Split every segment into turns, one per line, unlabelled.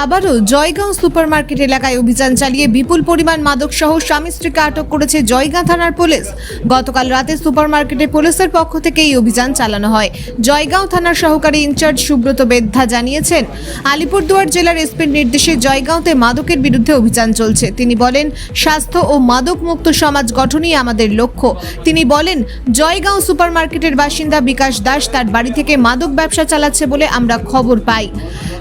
আবারও জয়গাঁও সুপারমার্কেট এলাকায় অভিযান চালিয়ে বিপুল পরিমাণ মাদক সহ স্বামী স্ত্রীকে আটক করেছে জয়গাঁ থানার পুলিশ। গতকাল রাতে সুপারমার্কেটে পুলিশের পক্ষ থেকে এই অভিযান চালানো হয়। জয়গাঁও থানার সহকারী ইনচার্জ সুব্রত বেদ্ধা জানিয়েছেন, আলিপুরদুয়ার জেলার এসপির নির্দেশে জয়গাঁওতে মাদকের বিরুদ্ধে অভিযান চলছে। তিনি বলেন, স্বাস্থ্য ও মাদক মুক্ত সমাজ গঠনই আমাদের লক্ষ্য। তিনি বলেন, জয়গাঁও সুপারমার্কেটের বাসিন্দা বিকাশ দাস তার বাড়ি থেকে মাদক ব্যবসা চালাচ্ছে বলে আমরা খবর পাই।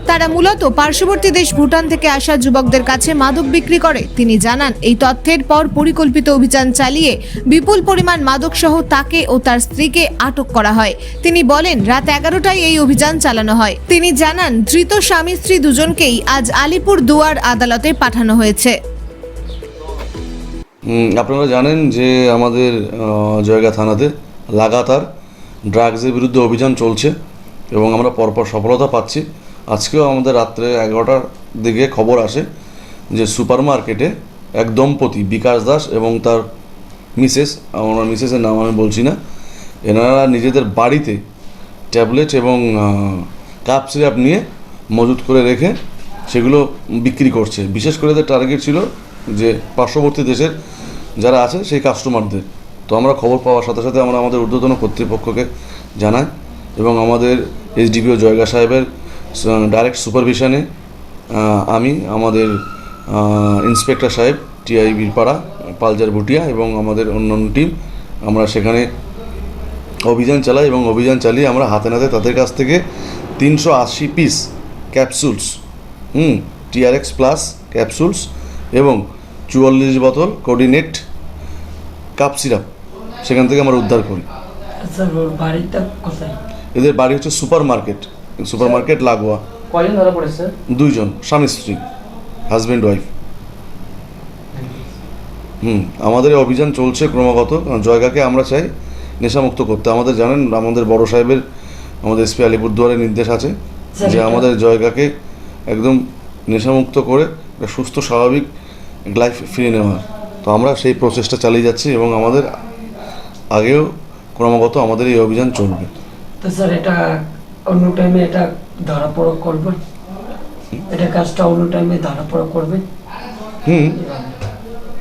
তারা মূলত পার্শ্ববর্তী দেশ ভুটান থেকে আসা যুবকদের কাছে মাদক বিক্রি করে। তিনি জানান, এই তথ্যের পর পরিকল্পিত অভিযান চালিয়ে বিপুল পরিমাণ মাদক সহ তাকে ও তার স্ত্রীকে আটক করা হয়। তিনি বলেন, রাত এগারোটায় এই অভিযান চালানো হয়। তিনি জানান, ধৃত স্বামী স্ত্রী দুজনকেই আজ আলিপুর দুয়ার আদালতে পাঠানো হয়েছে।
আপনারা জানেন যে আমাদের জয়গা থানাতে লাগাতার ড্রাগসের বিরুদ্ধে অভিযান চলছে এবং আমরা পরপর সফলতা পাচ্ছি। আজকেও আমাদের রাত্রে এগারোটার দিকে খবর আসে যে সুপার মার্কেটে এক দম্পতি বিকাশ দাস এবং তার মিসেস আমার মিসেসের নাম আমি বলছি না, এনারা নিজেদের বাড়িতে ট্যাবলেট এবং কাপ সিরাপ নিয়ে মজুত করে রেখে সেগুলো বিক্রি করছে। বিশেষ করে এদের টার্গেট ছিল যে পার্শ্ববর্তী দেশের যারা আছে সেই কাস্টমারদের তো আমরা খবর পাওয়ার সাথে সাথে আমরা আমাদের ঊর্ধ্বতন কর্তৃপক্ষকে জানাই এবং আমাদের এসডিপিও জয়গা সাহেবের ডাইরেক্ট সুপারভিশনে আমি আমাদের ইন্সপেক্টর সাহেব টিআই বীরপাড়া পালজার ভুটিয়া এবং আমাদের অন্যান্য টিম আমরা সেখানে অভিযান চালাই এবং অভিযান চালিয়ে আমরা হাতে নাতে তাদের কাছ থেকে তিনশো আশি পিস ক্যাপসুলস হুম T R X plus capsules এবং চুয়াল্লিশ বোতল কোঅর্ডিনেট কাপ সিরাপ সেখান থেকে আমরা উদ্ধার করি।
কোথায়?
এদের বাড়ি হচ্ছে সুপার মার্কেট সুপার মার্কেট লাগোয়া।
কয়জন ধরা পড়েছে
দুইজন স্বামী স্ত্রী হাজব্যান্ড ওয়াইফ হুম আমাদের এই অভিযান চলছে ক্রমাগত কারণ জয়গাকে আমরা চাই নেশামুক্ত করতে। আমাদের জানেন আমাদের বড় সাহেবের আমাদের এসপি আলিপুরদুয়ারের নির্দেশ আছে যে আমাদের জয়গাকে একদম নেশামুক্ত করে একটা সুস্থ স্বাভাবিক লাইফ ফিরিয়ে নেওয়ার তো আমরা সেই প্রচেষ্টা চালিয়ে যাচ্ছি এবং আমাদের আগেও ক্রমাগত আমাদের এই অভিযান চলবে।
তো স্যার এটা অন্য টাইমে এটা ধরা পড়া করবে। এটা কাজটা অন্য টাইমে ধরা পড়া করবে।
হুম।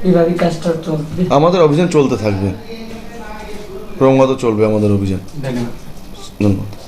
এইভাবে কাজটা চলবে।
আমাদের অভিযান চলতে থাকবে। ক্রমাগত চলবে আমাদের অভিযান। ধন্যবাদ।